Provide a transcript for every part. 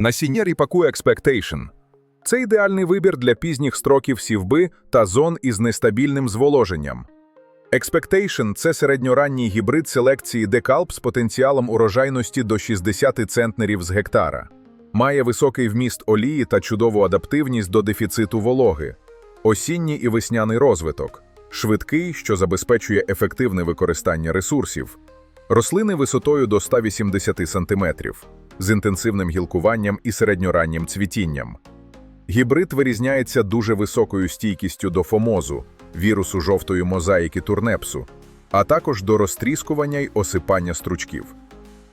Насіння ріпаку Expectation – це ідеальний вибір для пізніх строків сівби та зон із нестабільним зволоженням. Expectation – це середньоранній гібрид селекції декалп з потенціалом урожайності до 60 центнерів з гектара. Має високий вміст олії та чудову адаптивність до дефіциту вологи, осінній і весняний розвиток, швидкий, що забезпечує ефективне використання ресурсів, рослини висотою до 180 см, з інтенсивним гілкуванням і середньораннім цвітінням. Гібрид вирізняється дуже високою стійкістю до фомозу, вірусу жовтої мозаїки турнепсу, а також до розтріскування й осипання стручків.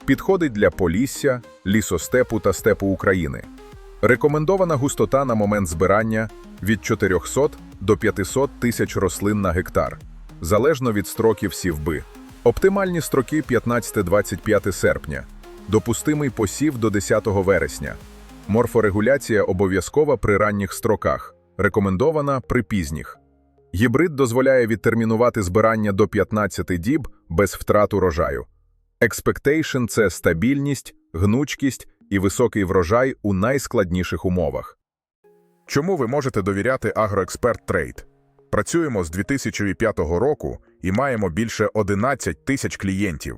Підходить для полісся, лісостепу та степу України. Рекомендована густота на момент збирання від 400 до 500 тисяч рослин на гектар, залежно від строків сівби. Оптимальні строки 15-25 серпня, допустимий посів до 10 вересня. Морфорегуляція обов'язкова при ранніх строках, рекомендована при пізніх. Гібрид дозволяє відтермінувати збирання до 15 діб без втрат урожаю. Expectation – це стабільність, гнучкість і високий врожай у найскладніших умовах. Чому ви можете довіряти Агроексперт Трейд? Працюємо з 2005 року і маємо більше 11 тисяч клієнтів.